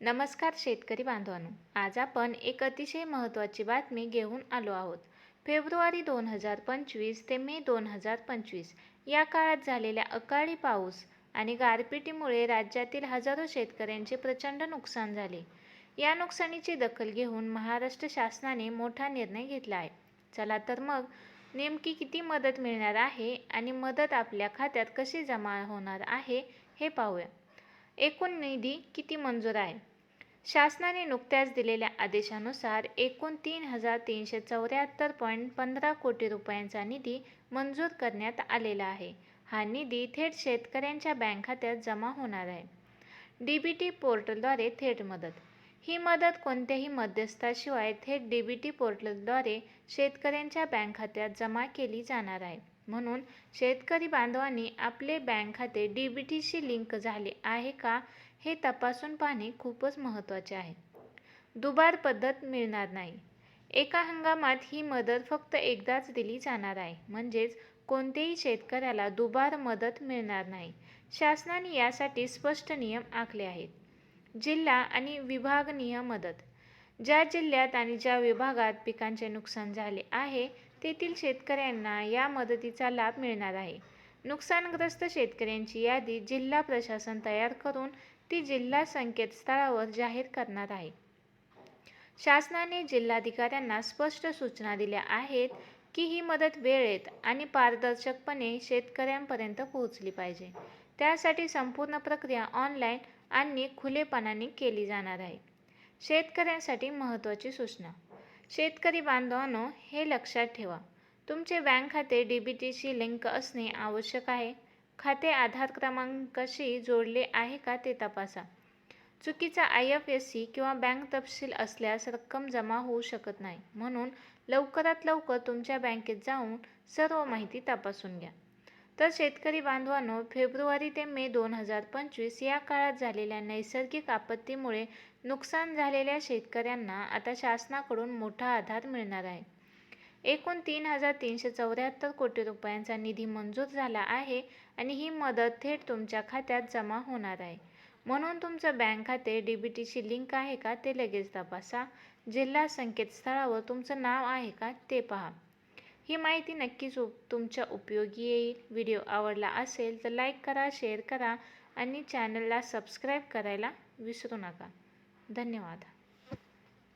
नमस्कार शेतकरी बांधवांनो आज आपण एक अतिशय महत्त्वाची बातमी घेऊन आलो आहोत. फेब्रुवारी दोन हजार पंचवीस ते मे दोन हजार पंचवीस या काळात झालेल्या अकाळी पाऊस आणि गारपिटीमुळे राज्यातील हजारो शेतकऱ्यांचे प्रचंड नुकसान झाले. या नुकसानीची दखल घेऊन महाराष्ट्र शासनाने मोठा निर्णय घेतला आहे. चला तर मग नेमकी किती मदत मिळणार आहे आणि मदत आपल्या खात्यात कशी जमा होणार आहे हे पाहूया. एकूण निधी किती मंजूर आहे? शासनाने नुकत्याच दिलेल्या आदेशानुसार एकूण तीन हजार तीनशे चौऱ्याहत्तर पॉईंट पंधरा कोटी रुपयांचा निधी मंजूर करण्यात आलेला आहे. हा निधी थेट शेतकऱ्यांच्या बँक खात्यात जमा होणार आहे. डी बी टी पोर्टलद्वारे थेट मदत. ही मदत कोणत्याही मध्यस्थाशिवाय थेट डी बी टी पोर्टलद्वारे शेतकऱ्यांच्या बँक खात्यात जमा केली जाणार आहे. म्हणून शेतकरी बांधवांनी आपले बँक खाते डी बी टीशी लिंक झाले आहे का हे तपासून पाहणे खूपच महत्त्वाचे आहे. दुबार पद्धत मिळणार नाही. एका हंगामात ही मदत फक्त एकदाच दिली जाणार आहे. म्हणजेच कोणत्याही शेतकऱ्याला दुबार मदत मिळणार नाही. शासनाने यासाठी स्पष्ट नियम आखले आहेत. जिल्हा आणि विभागनीय मदत. ज्या जिल्ह्यात आणि ज्या विभागात पिकांचे नुकसान झाले आहे तेथील शेतकऱ्यांना या मदतीचा लाभ मिळणार आहे. नुकसानग्रस्त शेतकऱ्यांची यादी जिल्हा प्रशासन तयार करून ती जिल्हा संकेतस्थळावर जाहीर करणार आहे. शासनाने जिल्हाधिकाऱ्यांना स्पष्ट सूचना दिल्या आहेत की ही मदत वेळेत आणि पारदर्शकपणे शेतकऱ्यांपर्यंत पोहोचली पाहिजे. त्यासाठी संपूर्ण प्रक्रिया ऑनलाईन आणि खुलेपणाने केली जाणार आहे. शेतकऱ्यांसाठी महत्त्वाची सूचना शेतकरी बांधवांनो हे लक्षात ठेवा. तुमचे बँक खाते डी बी टीशी लिंक असणे आवश्यक आहे. खाते आधार क्रमांकाशी जोडले आहे का ते तपासा. चुकीचा आय एफ एस सी किंवा बँक तपशील असल्यास रक्कम जमा होऊ शकत नाही. म्हणून लवकरात लवकर तुमच्या बँकेत जाऊन सर्व माहिती तपासून घ्या. तर शेतकरी बांधवांनो फेब्रुवारी ते मे दोन हजार पंचवीस या काळात झालेल्या नैसर्गिक आपत्तीमुळे नुकसान झालेल्या शेतकऱ्यांना आता शासनाकडून मोठा आधार मिळणार आहे. एकूण तीन हजार तीनशे चौऱ्याहत्तर कोटी रुपयांचा निधी मंजूर झाला आहे आणि ही मदत थेट तुमच्या खात्यात जमा होणार आहे. म्हणून तुमचं बँक खाते डी बी टीशी लिंक आहे का ते लगेच तपासा. जिल्हा संकेतस्थळावर तुमचं नाव आहे का ते पहा. ही माहिती नक्कीच उप तुमच्या उपयोगी येईल. व्हिडिओ आवडला असेल तर लाईक करा शेअर करा आणि चॅनलला सबस्क्राईब करायला विसरू नका. धन्यवाद.